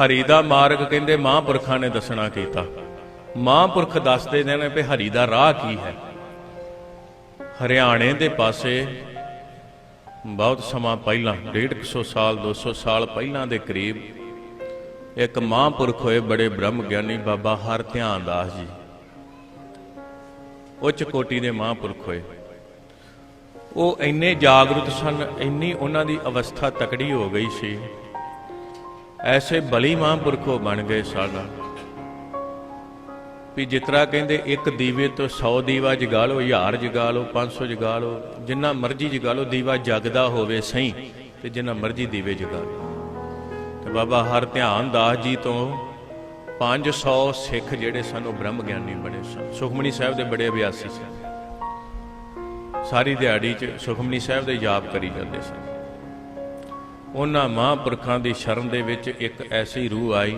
ਹਰੀ ਦਾ ਮਾਰਗ ਕਹਿੰਦੇ ਮਹਾਂਪੁਰਖਾਂ ਨੇ ਦੱਸਣਾ ਕੀਤਾ। ਮਹਾਂਪੁਰਖ ਦੱਸਦੇ ਨੇ ਵੀ ਹਰੀ ਦਾ ਰਾਹ ਕੀ ਹੈ। ਹਰਿਆਣੇ ਦੇ ਪਾਸੇ ਬਹੁਤ ਸਮਾਂ ਪਹਿਲਾਂ 150 ਸਾਲ 200 ਸਾਲ ਪਹਿਲਾਂ ਦੇ ਕਰੀਬ ਇੱਕ ਮਹਾਂਪੁਰਖ ਹੋਏ ਬੜੇ ਬ੍ਰਹਮ ਗਿਆਨੀ ਬਾਬਾ ਹਰ ਧਿਆਨ ਦਾਸ ਜੀ। ਉੱਚ ਕੋਟੀ ਦੇ ਮਹਾਂਪੁਰਖ ਹੋਏ। ਉਹ ਇੰਨੇ ਜਾਗਰੂਕ ਸਨ, ਇੰਨੀ ਉਹਨਾਂ ਦੀ ਅਵਸਥਾ ਤਕੜੀ ਹੋ ਗਈ ਸੀ ਐਸੇ ਬਲੀ ਮਹਾਂਪੁਰਖੋ ਬਣ ਗਏ ਸਾਡਾ। ਵੀ ਜਿਤਰਾ ਕਹਿੰਦੇ, ਇੱਕ ਦੀਵੇ ਤੋਂ 100 ਦੀਵਾ ਜਗਾ ਲਓ 1000 ਜਗਾ ਲਓ 500 ਜਗਾ ਲਓ ਜਿੰਨਾ ਮਰਜ਼ੀ ਜਗਾ ਲਓ ਦੀਵਾ ਜਗਦਾ ਹੋਵੇ ਸਹੀ ਤੇ ਜਿੰਨਾ ਮਰਜ਼ੀ ਦੀਵੇ ਜਗਾ ਲਓ। ਤੇ ਬਾਬਾ ਹਰ ਧਿਆਨ ਦਾਸ ਜੀ ਤੋਂ 500 ਸਿੱਖ ਜਿਹੜੇ ਸਨ, ਉਹ ਬ੍ਰਹਮ ਗਿਆਨੀ ਬਣੇ ਸਨ। ਸੁਖਮਨੀ ਸਾਹਿਬ ਦੇ ਬੜੇ ਅਭਿਆਸੀ ਸਨ। ਸਾਰੀ ਦਿਹਾੜੀ 'ਚ ਸੁਖਮਨੀ ਸਾਹਿਬ ਦੇ ਜਾਪ ਕਰੀ ਜਾਂਦੇ ਸਨ। ਉਹਨਾਂ ਮਹਾਂਪੁਰਖਾਂ ਦੀ ਸ਼ਰਨ ਦੇ ਵਿੱਚ ਇੱਕ ਐਸੀ ਰੂਹ ਆਈ,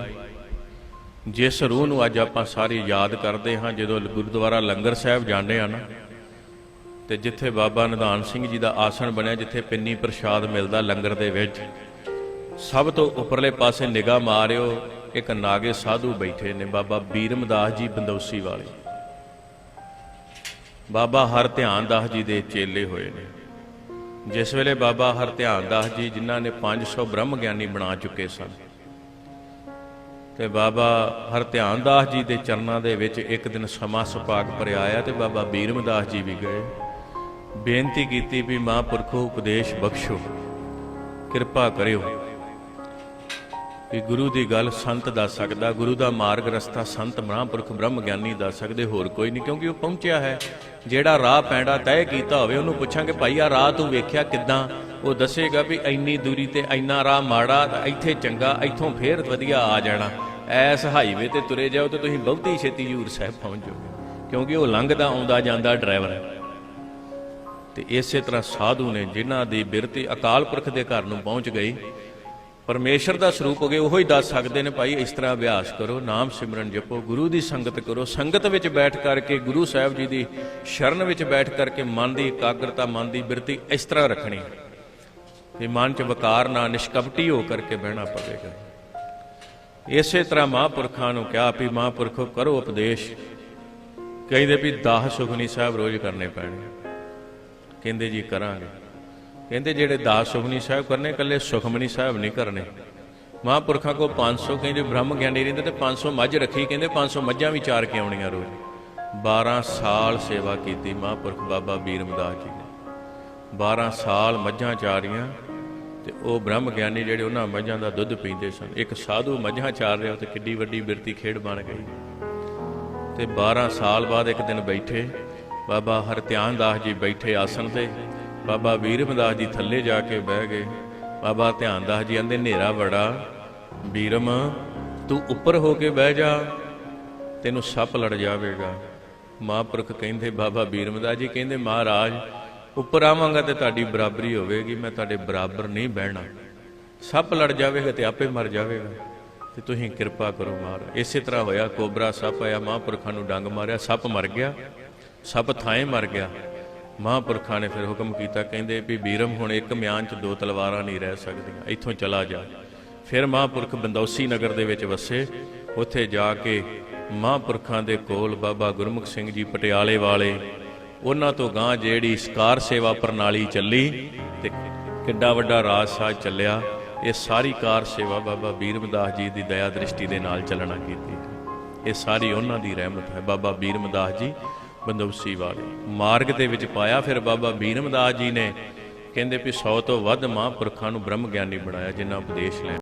ਜਿਸ ਰੂਹ ਨੂੰ ਅੱਜ ਆਪਾਂ ਸਾਰੇ ਯਾਦ ਕਰਦੇ ਹਾਂ, ਜਦੋਂ ਗੁਰਦੁਆਰਾ ਲੰਗਰ ਸਾਹਿਬ ਜਾਂਦੇ ਆ ਨਾ, ਤੇ ਜਿੱਥੇ ਬਾਬਾ ਨਿਧਾਨ ਸਿੰਘ ਜੀ ਦਾ ਆਸਣ ਬਣਿਆ, ਜਿੱਥੇ ਪਿੰਨੀ ਪ੍ਰਸ਼ਾਦ ਮਿਲਦਾ ਲੰਗਰ ਦੇ ਵਿੱਚ, ਸਭ ਤੋਂ ਉੱਪਰਲੇ ਪਾਸੇ ਨਿਗਾਹ ਮਾਰਿਓ, ਇੱਕ ਨਾਗੇ ਸਾਧੂ ਬੈਠੇ ਨੇ, ਬਾਬਾ ਬੀਰਮਦਾਸ ਜੀ ਬੰਦੋਸੀ ਵਾਲੇ। ਬਾਬਾ ਹਰ ਧਿਆਨ ਦਾਸ ਜੀ ਦੇ ਚੇਲੇ ਹੋਏ ਨੇ। ਜਿਸ ਵੇਲੇ ਬਾਬਾ ਹਰ ਧਿਆਨ ਦਾਸ ਜੀ ਜਿਨ੍ਹਾਂ ਨੇ 500 ਬ੍ਰਹਮ ਗਿਆਨੀ ਬਣਾ ਚੁੱਕੇ ਸਨ, ਤੇ ਬਾਬਾ ਹਰ ਧਿਆਨ ਦਾਸ ਜੀ ਦੇ ਚਰਨਾਂ ਦੇ ਵਿੱਚ ਇੱਕ ਦਿਨ ਸਮਾਂ ਸੁਪਾਕ ਭਰਿਆ ਆਇਆ ਤੇ ਬਾਬਾ ਬੀਰਮਦਾਸ ਜੀ ਵੀ ਗਏ। ਬੇਨਤੀ ਕੀਤੀ ਵੀ ਮਹਾਂਪੁਰਖੋ, ਉਪਦੇਸ਼ ਬਖਸ਼ੋ, ਕਿਰਪਾ ਕਰਿਓ। ਕਿ ਗੁਰੂ ਦੀ ਗੱਲ ਸੰਤ ਦੱਸ ਸਕਦਾ, ਗੁਰੂ ਦਾ ਮਾਰਗ ਰਸਤਾ ਸੰਤ, ਮਹਾਂਪੁਰਖ, ਬ੍ਰਹਮ ਗਿਆਨੀ ਦੱਸ ਸਕਦੇ, ਹੋਰ ਕੋਈ ਨਹੀਂ, ਕਿਉਂਕਿ ਉਹ ਪਹੁੰਚਿਆ ਹੈ। ਜਿਹੜਾ ਰਾਹ ਪੈਂਡਾ ਤੈਅ ਕੀਤਾ ਹੋਵੇ, ਉਹਨੂੰ ਪੁੱਛਾਂਗੇ, ਭਾਈ ਆ ਰਾਹ ਤੂੰ ਵੇਖਿਆ ਕਿੱਦਾਂ? ਉਹ ਦੱਸੇਗਾ ਵੀ ਇੰਨੀ ਦੂਰੀ ਤੇ ਇੰਨਾ ਰਾਹ ਮਾੜਾ ਇੱਥੇ ਚੰਗਾ, ਇੱਥੋਂ ਫੇਰ ਵਧੀਆ ਆ ਜਾਣਾ। ਐਸ ਹਾਈਵੇ ਤੇ ਤੁਰੇ ਜਾਓ ਤੇ ਤੁਸੀਂ ਬਹੁਤੀ ਛੇਤੀ ਹਜੂਰ ਸਾਹਿਬ ਪਹੁੰਚ ਜਾਓਗੇ, ਕਿਉਂਕਿ ਉਹ ਲੰਘਦਾ ਆਉਂਦਾ ਜਾਂਦਾ ਡਰਾਈਵਰ ਹੈ। ਤੇ ਇਸੇ ਤਰ੍ਹਾਂ ਸਾਧੂ ਨੇ ਜਿਨ੍ਹਾਂ ਦੀ ਬਿਰਤੀ ਅਕਾਲ ਪੁਰਖ ਦੇ ਘਰ ਨੂੰ ਪਹੁੰਚ ਗਈ ਪਰਮੇਸ਼ਰ ਦਾ ਸਰੂਪ ਹੋ ਗਏ, ਉਹੋ ਹੀ ਦੱਸ ਸਕਦੇ ਨੇ ਭਾਈ, ਇਸ ਤਰ੍ਹਾਂ ਅਭਿਆਸ ਕਰੋ, ਨਾਮ ਸਿਮਰਨ ਜਪੋ, ਗੁਰੂ ਦੀ ਸੰਗਤ ਕਰੋ, ਸੰਗਤ ਵਿੱਚ ਬੈਠ ਕਰਕੇ, ਗੁਰੂ ਸਾਹਿਬ ਜੀ ਦੀ ਸ਼ਰਨ ਵਿੱਚ ਬੈਠ ਕਰਕੇ ਮਨ ਦੀ ਇਕਾਗਰਤਾ, ਮਨ ਦੀ ਬਿਰਤੀ ਇਸ ਤਰ੍ਹਾਂ ਰੱਖਣੀ। ਕਿ ਮਨ 'ਚ ਵਕਾਰ ਨਾ, ਨਿਸ਼ਕਪਟੀ ਹੋ ਕਰਕੇ ਬਹਿਣਾ ਪਵੇਗਾ। ਇਸੇ ਤਰ੍ਹਾਂ ਮਹਾਂਪੁਰਖਾਂ ਨੂੰ ਕਿਹਾ ਵੀ ਮਹਾਂਪੁਰਖੋ, ਕਰੋ ਉਪਦੇਸ਼। ਕਹਿੰਦੇ ਵੀ 10 ਸੁਖਨੀ ਸਾਹਿਬ ਰੋਜ਼ ਕਰਨੇ ਪੈਣਗੇ ਕਹਿੰਦੇ ਜੀ ਕਰਾਂਗੇ। ਕਹਿੰਦੇ ਜਿਹੜੇ ਦਾਸ ਸੁਖਮਨੀ ਸਾਹਿਬ ਕਰਨੇ, ਇਕੱਲੇ ਸੁਖਮਨੀ ਸਾਹਿਬ ਨਹੀਂ ਕਰਨੇ। ਮਹਾਂਪੁਰਖਾਂ ਕੋ 500 ਕਹਿੰਦੇ ਬ੍ਰਹਮ ਗਿਆਨੀ ਰਹਿੰਦੇ ਤੇ 500 ਮੱਝ ਰੱਖੀ, ਕਹਿੰਦੇ 500 ਮੱਝਾਂ ਵੀ ਚਾਰ ਕੇ ਆਉਣੀਆਂ ਰੋਜ਼। 12 ਸਾਲ ਸੇਵਾ ਕੀਤੀ ਮਹਾਂਪੁਰਖ ਬਾਬਾ ਬੀਰਮਦਾਸ ਜੀ ਨੇ। 12 ਸਾਲ ਮੱਝਾਂ ਚਾਰੀਆਂ ਤੇ ਉਹ ਬ੍ਰਹਮ ਗਿਆਨੀ ਜਿਹੜੇ ਉਹਨਾਂ ਮੱਝਾਂ ਦਾ ਦੁੱਧ ਪੀਂਦੇ ਸਨ। ਇੱਕ ਸਾਧੂ ਮੱਝਾਂ ਚਾਰ ਰਿਹਾ ਤੇ ਕਿੱਡੀ ਵੱਡੀ ਬਿਰਤੀ ਖੇਡ ਬਣ ਗਈ। ਤੇ 12 ਸਾਲ ਬਾਅਦ ਇੱਕ ਦਿਨ ਬੈਠੇ, ਬਾਬਾ ਹਰਧਿਆਨ ਦਾਸ ਜੀ ਬੈਠੇ ਆਸਣ ਤੇ ਬਾਬਾ ਵੀਰਮਦਾਸ ਜੀ ਥੱਲੇ ਜਾ ਕੇ ਬਹਿ ਗਏ। ਬਾਬਾ ਧਿਆਨਦਾਸ ਜੀ ਕਹਿੰਦੇ ਹਨੇਰਾ ਬੜਾ, ਵੀਰਮ, ਤੂੰ ਉੱਪਰ ਹੋ ਕੇ ਬਹਿ ਜਾ, ਤੈਨੂੰ ਸੱਪ ਲੜ ਜਾਵੇਗਾ। ਮਹਾਂਪੁਰਖ ਕਹਿੰਦੇ, ਬਾਬਾ ਵੀਰਮਦਾਸ ਜੀ ਕਹਿੰਦੇ, ਮਹਾਰਾਜ, ਉੱਪਰ ਆਵਾਂਗਾ ਤੇ ਤੁਹਾਡੀ ਬਰਾਬਰੀ ਹੋਵੇਗੀ, ਮੈਂ ਤੁਹਾਡੇ ਬਰਾਬਰ ਨਹੀਂ ਬਹਿਣਾ। ਸੱਪ ਲੜ ਜਾਵੇਗਾ ਤੇ ਆਪੇ ਮਰ ਜਾਵੇਗਾ। ਤੇ ਤੁਸੀਂ ਕਿਰਪਾ ਕਰੋ ਮਹਾਰਾਜ। ਇਸੇ ਤਰ੍ਹਾਂ ਹੋਇਆ, ਕੋਬਰਾ ਸੱਪ ਆਇਆ, ਮਹਾਂਪੁਰਖਾਂ ਨੂੰ ਡੰਗ ਮਾਰਿਆ, ਸੱਪ ਮਰ ਗਿਆ। ਸੱਪ ਥਾਂ ਮਰ ਗਿਆ। ਮਹਾਂਪੁਰਖਾਂ ਨੇ ਫਿਰ ਹੁਕਮ ਕੀਤਾ, ਕਹਿੰਦੇ ਵੀ ਵੀਰਮ ਹੁਣ ਇੱਕ ਮਿਆਨ 'ਚ ਦੋ ਤਲਵਾਰਾਂ ਨਹੀਂ ਰਹਿ ਸਕਦੀਆਂ, ਇੱਥੋਂ ਚਲਾ ਜਾ। ਫਿਰ ਮਹਾਂਪੁਰਖ ਬੰਦੌਸੀ ਨਗਰ ਦੇ ਵਿੱਚ ਵਸੇ, ਉੱਥੇ ਜਾ ਕੇ ਮਹਾਂਪੁਰਖਾਂ ਦੇ ਕੋਲ ਬਾਬਾ ਗੁਰਮੁਖ ਸਿੰਘ ਜੀ ਪਟਿਆਲੇ ਵਾਲੇ, ਉਹਨਾਂ ਤੋਂ ਗਾਂ ਜਿਹੜੀ ਸਕਾਰ ਸੇਵਾ ਪ੍ਰਣਾਲੀ ਚੱਲੀ ਤੇ ਕਿੱਡਾ ਵੱਡਾ ਰਾਜ ਸਾਜ ਚੱਲਿਆ, ਇਹ ਸਾਰੀ ਕਾਰ ਸੇਵਾ ਬਾਬਾ ਬੀਰਮਦਾਸ ਜੀ ਦੀ ਦਇਆ ਦ੍ਰਿਸ਼ਟੀ ਦੇ ਨਾਲ ਚੱਲਣਾ ਕੀਤੀ। ਇਹ ਸਾਰੀ ਉਹਨਾਂ ਦੀ ਰਹਿਮਤ ਹੈ। ਬਾਬਾ ਬੀਰਮਦਾਸ ਜੀ ਬੰਦੋਬਸੀ ਵਾਲੇ ਮਾਰਗ ਦੇ ਵਿੱਚ ਪਾਇਆ, ਫਿਰ ਬਾਬਾ ਬੀਰਮਦਾਸ ਜੀ ਨੇ ਕਹਿੰਦੇ ਵੀ 100 ਤੋਂ ਵੱਧ ਮਹਾਂਪੁਰਖਾਂ ਨੂੰ ਬ੍ਰਹਮ ਗਿਆਨੀ ਬਣਾਇਆ, ਜਿਨ੍ਹਾਂ ਉਪਦੇਸ਼ ਲੈ